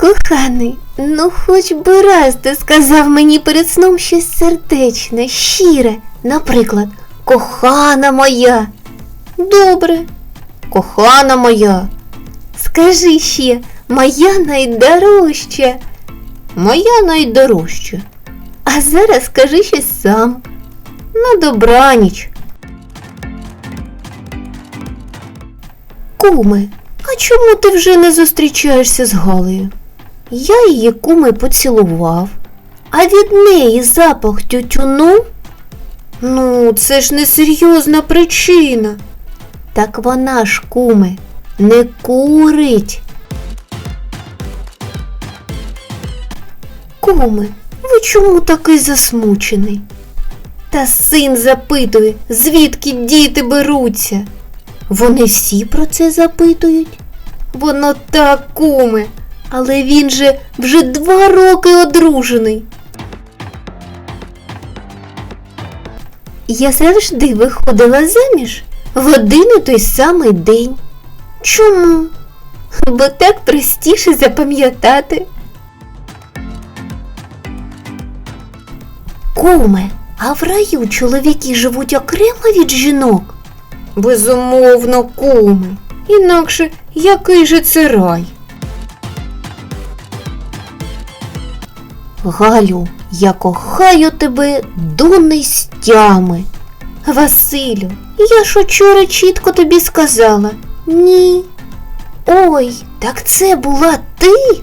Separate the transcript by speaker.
Speaker 1: Коханий, ну хоч би раз ти сказав мені перед сном щось сердечне, щире, наприклад, кохана моя. Добре, кохана моя. Скажи ще, моя найдорожча. Моя найдорожча. А зараз скажи щось сам. На добраніч. Куме, а чому ти вже не зустрічаєшся з Галею? Я її куми поцілував, а від неї запах тютюну? Ну, це ж не серйозна причина. Так вона ж, куме, не курить. Куме, ви чому такий засмучений? Та син запитує, звідки діти беруться. Вони всі про це запитують. Воно так, куме, але він же вже два роки одружений. Я завжди виходила заміж в один і той самий день. Чому? Бо так простіше запам'ятати. Куме, а в раю чоловіки живуть окремо від жінок? Безумовно, куме. Інакше який же це рай? Галю, я кохаю тебе до нестями. Василю, я ж учора чітко тобі сказала. Ні. Ой, так це була ти?